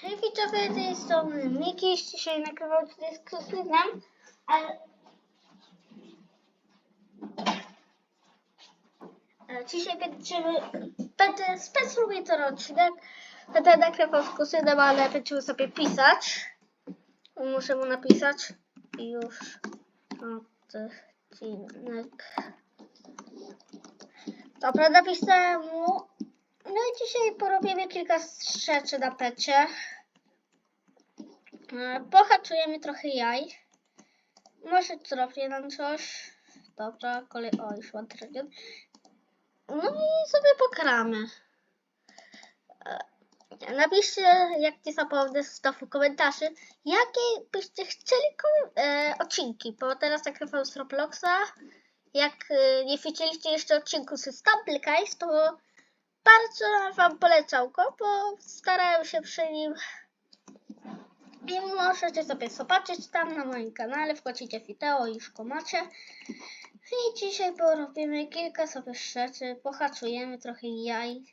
Hej widzowie, z tej strony Miki, dzisiaj nagrywał tutaj z Krystynem, ale Dzisiaj będziemy, będę specjalny odcinek, będę nagrywał z Krystynem, ale będziemy sobie pisać. Muszę mu napisać i już odcinek. Dobra, napisałem mu. No i dzisiaj porobimy kilka rzeczy na pecie. E, Pohaczujemy trochę jaj. Może zrobię nam coś. Dobra, kolej. O, już mam trygger. No i sobie pokramy. E, Napiszcie, jak nie zapomnę z stofu komentarzy, jakie byście chcieli e, odcinki, bo teraz nagrywam z Robloxa. Jak e, nie widzieliście jeszcze odcinku z Stumble Guys, to bardzo wam polecał go, bo starałem się przy nim i możecie sobie zobaczyć tam na moim kanale, wchodzicie wideo i już go macie. I dzisiaj porobimy kilka sobie rzeczy, pohaczujemy trochę jaj.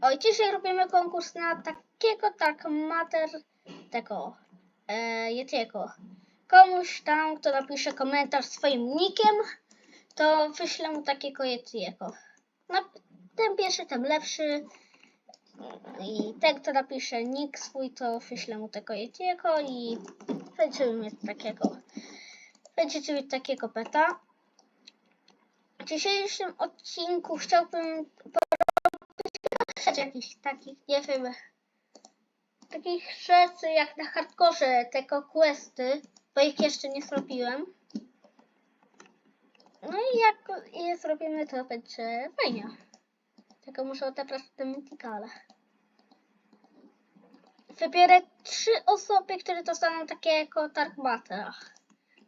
Oj, dzisiaj robimy konkurs na takiego tak mater tego e. Komuś tam, kto napisze komentarz swoim nickiem, to wyślę mu takiego Yetiego. Ten pierwszy, ten lepszy. I ten, kto napisze nick swój, to wyślę mu tego Yetiego i będziemy mieć takiego. Będziecie mieć takiego peta. W dzisiejszym odcinku chciałbym porobić jakichś takich, nie wiem, takich rzeczy jak na hardkorze, tego questy, bo ich jeszcze nie zrobiłem. No i jak je zrobimy, to będzie fajnie. Tylko muszę odebrać te mentykale. Wybierę trzy osoby, które dostaną takie jako Tarkmatera.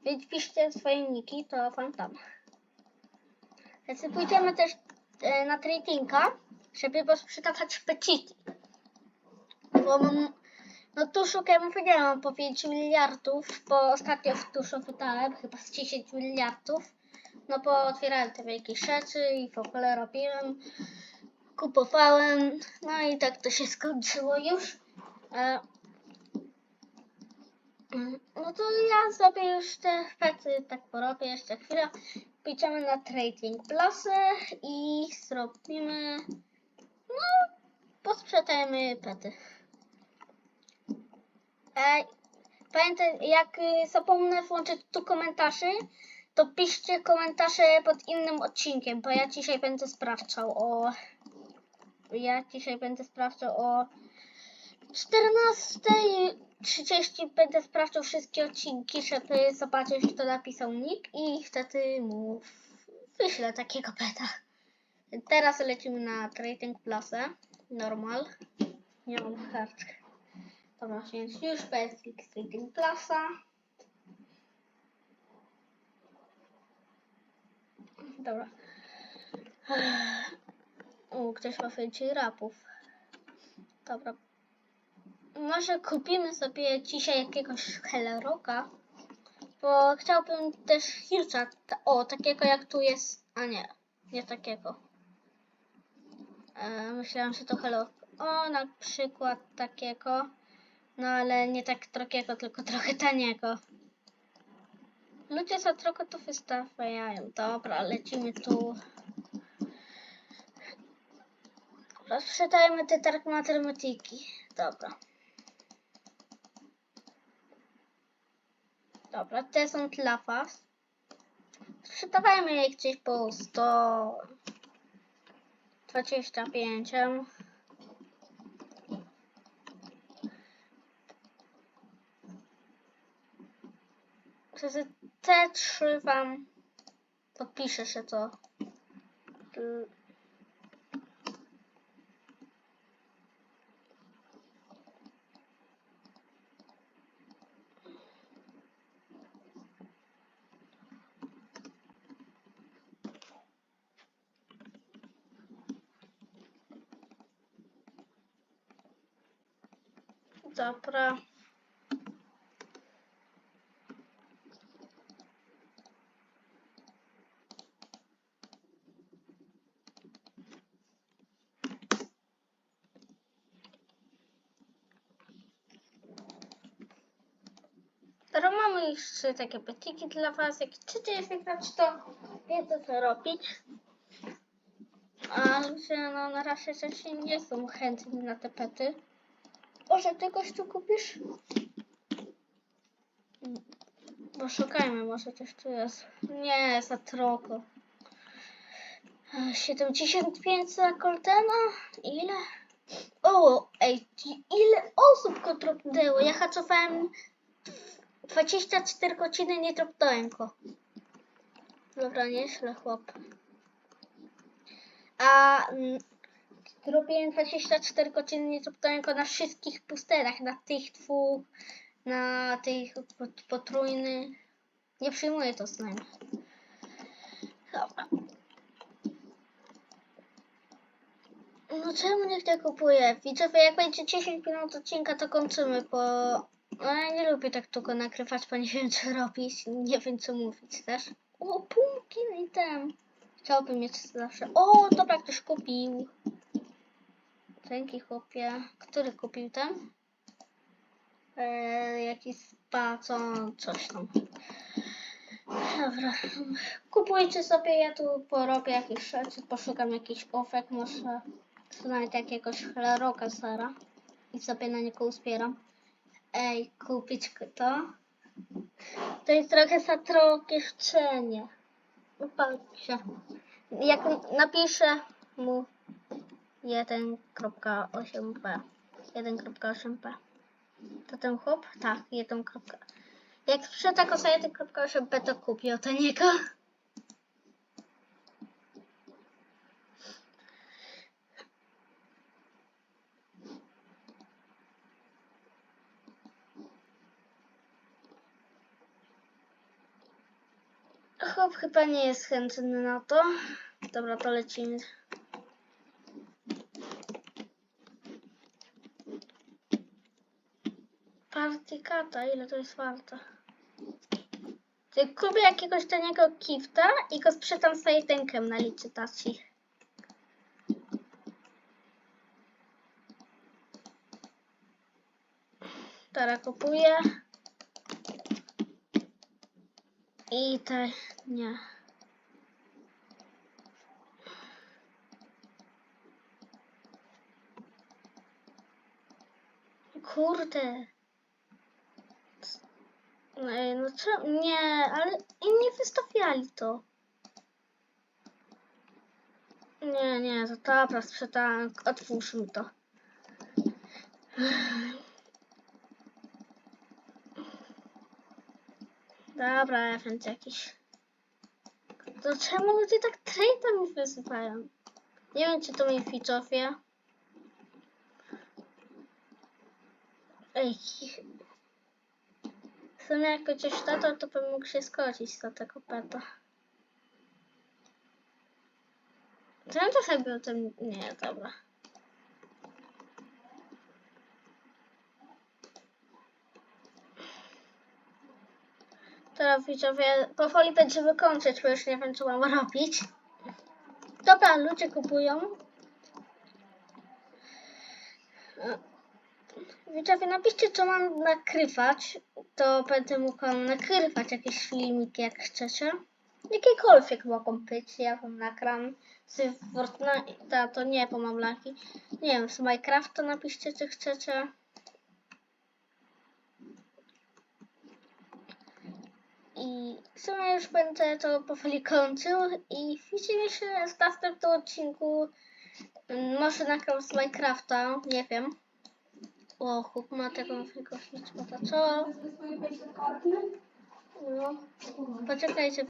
Więc piszcie swoje niki, to wam tam. Pójdziemy też e, na tradinga, żeby posprzedawać peciki. Bo mam, no tu szukam, powiedziałam, po 5 miliardów, bo ostatnio w tuszu wydałem chyba z 10 miliardów. No bo otwierałem te wielkie rzeczy i w ogóle robiłem, kupowałem, no i tak to się skończyło już. E, mm, no to ja sobie już te pety tak porobię jeszcze chwilę. Pójdziemy na Trading Plusy i zrobimy, no, posprzedajemy pety. E, pamiętaj, jak y, zapomnę włączyć tu komentarzy, to piszcie komentarze pod innym odcinkiem, bo ja dzisiaj będę sprawdzał o... Ja dzisiaj będę sprawdzał o 14.30 będę sprawdzał wszystkie odcinki, żeby zobaczyć, kto napisał nick i wtedy mu wyślę takiego peta. Teraz lecimy na Trading Plusę. Normal. Nie mam hard. Dobra, więc już bez Trading Plusa. Dobra. O, ktoś ma więcej rapów. Dobra. Może kupimy sobie dzisiaj jakiegoś Helleroka, bo chciałbym też Hircza. O, takiego jak tu jest. A nie, nie takiego. E, myślałam, że to Hello. O, na przykład takiego. No ale nie tak takiego, tylko trochę taniego. Ludzie za trochę to wystawiają. Dobra, lecimy tu. Te Dark Matematyki. Dobra. Dobra, te są dla was. Sprzedawajmy je gdzieś po 125. Przez te trzy wam podpiszę, że to Dobra. Teraz mamy jeszcze takie petiki dla Was. Jak chcecie jeszcze grać, to wiecie co robić. Ale no, na razie jeszcze nie są chętni na te pety. Może ty gościu kupisz? Poszukajmy, może coś tu jest. Nie, za troko. E, 75 za Coltena? Ile? O, ej, ile osób go dropnęło? Ja hacowałem 24 godziny, nie dropnąłem go. Dobra, nieźle chłop. A zrobiłem 24 godziny, go na wszystkich pusterach, na tych dwóch, na tych pot- potrójnych. Nie przyjmuję to z nami. Dobra. No czemu nikt nie kupuje? Widzowie, jak będzie 10 minut odcinka, to kończymy, bo no, ja nie lubię tak długo nagrywać, bo nie wiem co robić, nie wiem co mówić też. O, pumpkin i ten. Chciałbym mieć zawsze. O, dobra, ktoś kupił. Dzięki chłopie. Który kupił ten? Eee, jakiś spa, co, coś tam. Dobra. Kupujcie sobie, ja tu porobię jakieś rzeczy, poszukam jakiś ofek, może znajdę jakiegoś chleroka Sara i sobie na niego uzbieram. Ej, kupić to? To jest trochę za drogie życzenie. No patrzcie. Jak napiszę mu 1.8p 1.8p to ten chłop? Tak, 1. Jak sprzeda go za 1.8p to kupię od niego. Chłop chyba nie jest chętny na to. Dobra, to lecimy. Partykata, ile to jest warte? Ty kupię jakiegoś taniego kifta i go sprzedam z jedynkiem na licytacji. Teraz kupuję. I te nie. Kurde. Ej, no co? Nie, ale inni wystawiali to. Nie, nie, to dobra, sprzedałem. Otwórzmy to. Dobra, event jakiś. To czemu ludzie tak trade'a mi wyzywają? Nie wiem, czy to moi widzowie. Ej. W sumie jak chociaż tato, to bym mógł się zgodzić do tego peta. Czemu to sobie o tym... Nie, dobra. Teraz widzowie, powoli będziemy kończyć, bo już nie wiem, co mam robić. Dobra, ludzie kupują. Widzowie, napiszcie, co mam nakrywać. To będę mógł wam nakrywać jakieś filmiki, jak chcecie. Jakiekolwiek mogą być, ja wam nakram. Z Fortnite'a to nie, bo mam laki. Nie wiem, z Minecrafta napiszcie, czy chcecie. I w sumie już będę to powoli kończył i widzimy się w następnym odcinku. Może nagram z Minecrafta, nie wiem. O, chłop ma taką fajkownicę, co? No, poczekajcie.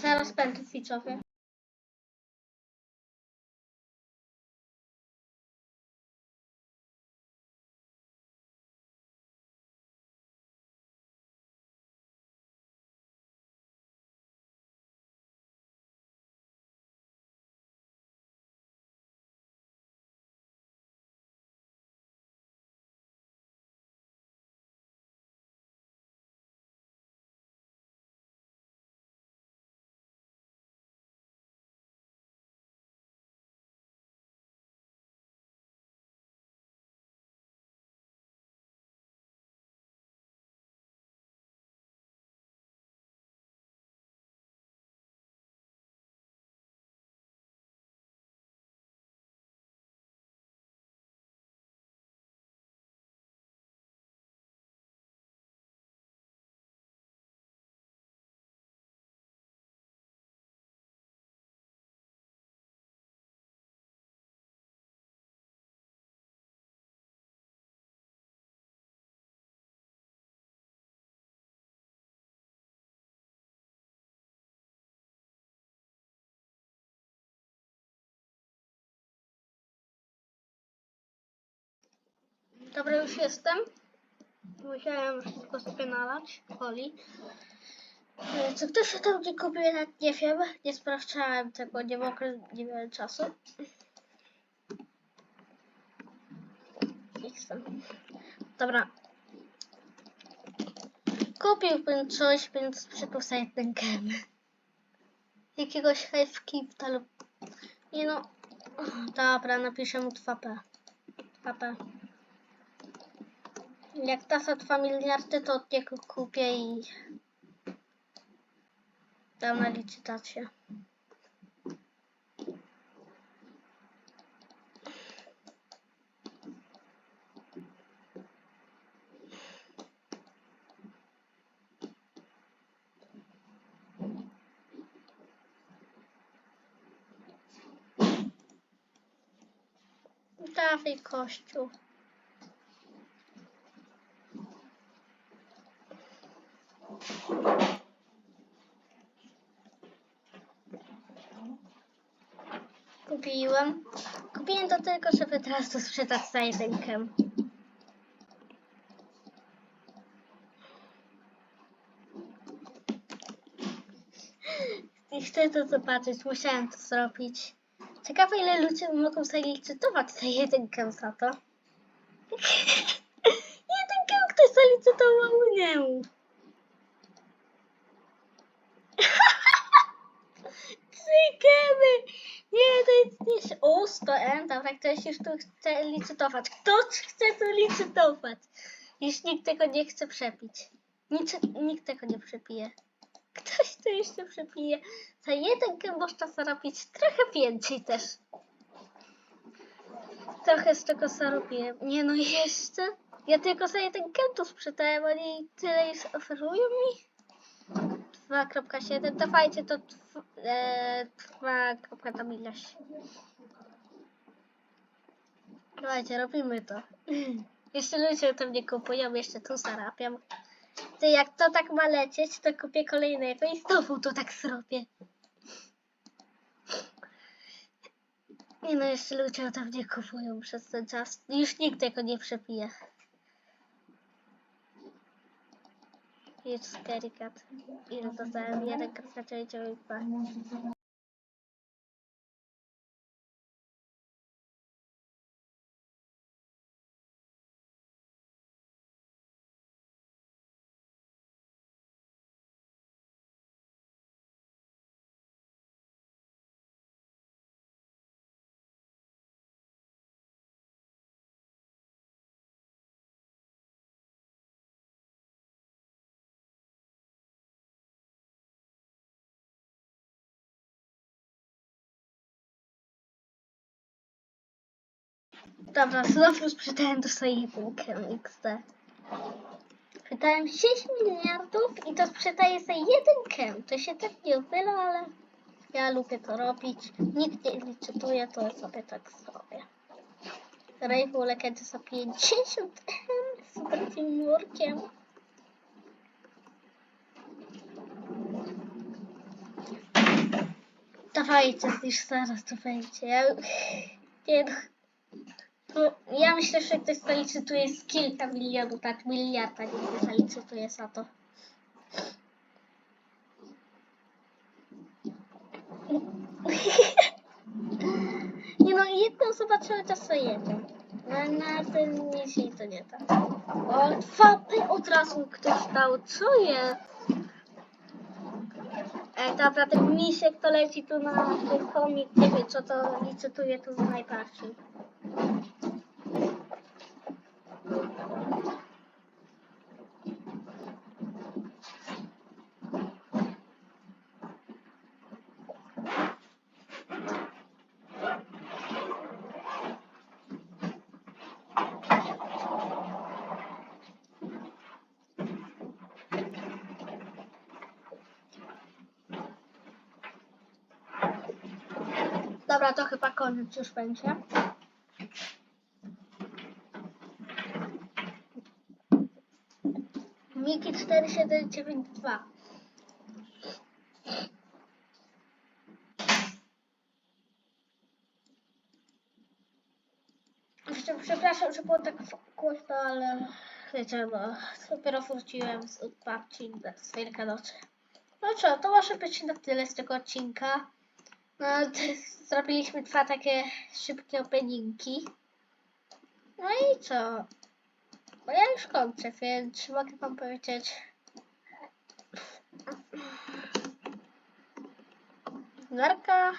Zaraz będę widzowie. Dobra, już jestem. Musiałem wszystko spinalać w folii. E, Co ktoś się tam gdzie kupił, nie wiem. Nie sprawdzałem tego, nie mogę, nie miałem czasu. Jestem. Dobra. Kupiłbym coś, więc sprzedał sobie ten gem. Jakiegoś hive lub... Nie no. Dobra, napiszę mu 2P. 2P. Jak tasa 2 miliardy, to od niego kupię i dam na licytację. Dawaj kościół. Kupiłem. Kupiłem to tylko, żeby teraz to sprzedać za jedynkę. I chcę to zobaczyć, musiałem to zrobić. Ciekawe ile ludzie mogą sobie licytować za jedynkę za to. jedynkę ktoś zalicytował, nie. Cykemy! Nie, to jest nie... O, 100 M, dobra, ktoś już tu chce licytować. Kto chce tu licytować? Już nikt tego nie chce przepić. Nic, nikt tego nie przepije. Ktoś to jeszcze przepije. Za jedynkę można zarobić trochę więcej też. Trochę z tego zarobiłem. Nie no, jeszcze. Ja tylko za jedynkę to sprzedałem, oni tyle już oferują mi. 2.7, dawajcie to tw- e, 2. tam ileś. Dawajcie, robimy to. Jeszcze ludzie to mnie kupują, jeszcze tu zarabiam. Ty, jak to tak ma lecieć, to kupię kolejnego i znowu to tak zrobię. Nie no, jeszcze ludzie to mnie kupują przez ten czas. Już nikt tego nie przepije. Jest scary cat. Ile dostałem? Jeden kropka dziewięć dwa. Dobra, znowu sprzedałem do swojej jedynkę XD. Wydałem 6 miliardów i to sprzedaję za jedynkę. To się tak nie opyla, ale ja lubię to robić. Nikt nie licytuje, to sobie tak zrobię. Rainbow Legends za 50 M z Bratim Workiem. Dawajcie, już zaraz to będzie. Ja, nie, no. No, ja myślę, że ktoś zalicytuje z kilka milionów, tak miliarda nie zalicytuje za to. Nie no, jedną osoba cały czas to jedzie. Na, na tym nic to nie da. O, dwa od razu ktoś dał, co jest? E, dobra, ten misiek to leci tu na ten komik, nie wiem co to licytuje tu najbardziej. Dobra, to chyba koniec już będzie. Miki 4792. Jeszcze Przepraszam, że było tak głośno, ale wiecie, bo dopiero wróciłem z babci z Wielkanocy. No co, to może być na tyle z tego odcinka. No, zrobiliśmy dwa takie szybkie openingi. No i co? No ja już kończę, więc mogę wam powiedzieć... Narka.